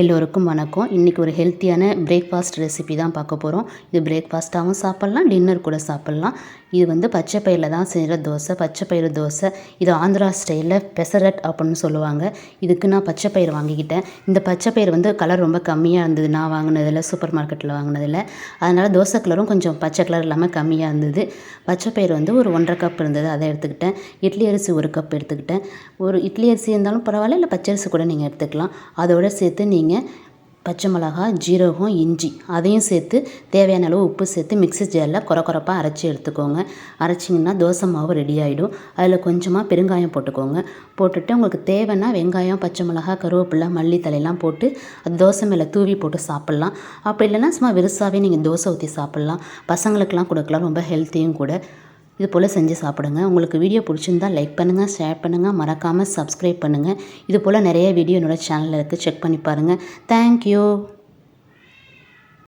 எல்லோருக்கும் வணக்கம். இன்றைக்கி ஒரு ஹெல்த்தியான பிரேக்ஃபாஸ்ட் ரெசிபி தான் பார்க்க போகிறோம் இது பிரேக்ஃபாஸ்ட்டாகவும் சாப்பிட்லாம் டின்னர் கூட சாப்பிட்லாம். இது வந்து பச்சை பயிரில் தான் செய்கிற தோசை. பச்சை பயிறு தோசை இது ஆந்திரா ஸ்டைலில் பெசரட் அப்படின்னு சொல்லுவாங்க. இதுக்கு நான் பச்சை பயிறு வாங்கிக்கிட்டேன். இந்த பச்சை பயிறு வந்து கலர் ரொம்ப கம்மியாக இருந்தது. நான் வாங்கினதில் சூப்பர் மார்க்கெட்டில் வாங்கினதில் அதனால் தோசை கலரும் கொஞ்சம் பச்சை கலர் இல்லாமல் கம்மியாக இருந்தது. பச்சை பயிறு வந்து ஒரு ஒன்றரை கப் இருந்தது அதை எடுத்துக்கிட்டேன். இட்லி அரிசி ஒரு கப் எடுத்துக்கிட்டேன். ஒரு இட்லி அரிசி இருந்தாலும் பரவாயில்ல இல்லை பச்சரிசி கூட நீங்கள் எடுத்துக்கலாம். அதோடு சேர்த்து நீங்கள் பச்சை மிளகா ஜீரகம் இஞ்சி அதையும் சேர்த்து தேவையான அளவு உப்பு சேர்த்து மிக்ஸி ஜாரில் குறை குறைப்பாக அரைச்சி எடுத்துக்கோங்க. அரைச்சிங்கன்னா தோசை மாவு ரெடி ஆகிடும் அதில் கொஞ்சமாக பெருங்காயம் போட்டுக்கோங்க. போட்டுட்டு உங்களுக்கு தேவைன்னா வெங்காயம் பச்சை மிளகா கருவேப்பிலை மல்லி தலையெல்லாம் போட்டு அது தோசை மேலே தூவி போட்டு சாப்பிட்லாம். அப்படி இல்லைன்னா சும்மா வெறுசாவே நீங்கள் தோசை ஊற்றி சாப்பிட்லாம். பசங்களுக்கெல்லாம் கொடுக்கலாம். ரொம்ப ஹெல்த்தியும் கூட. இது போல் செஞ்சு சாப்பிடுங்க. உங்களுக்கு வீடியோ பிடிச்சிருந்தா லைக் பண்ணுங்கள் ஷேர் பண்ணுங்கள் மறக்காமல் சப்ஸ்கிரைப் பண்ணுங்கள் இது போல் நிறைய வீடியோ என்னோடய சேனலில் இருக்குது செக் பண்ணி பாருங்கள் தேங்க்யூ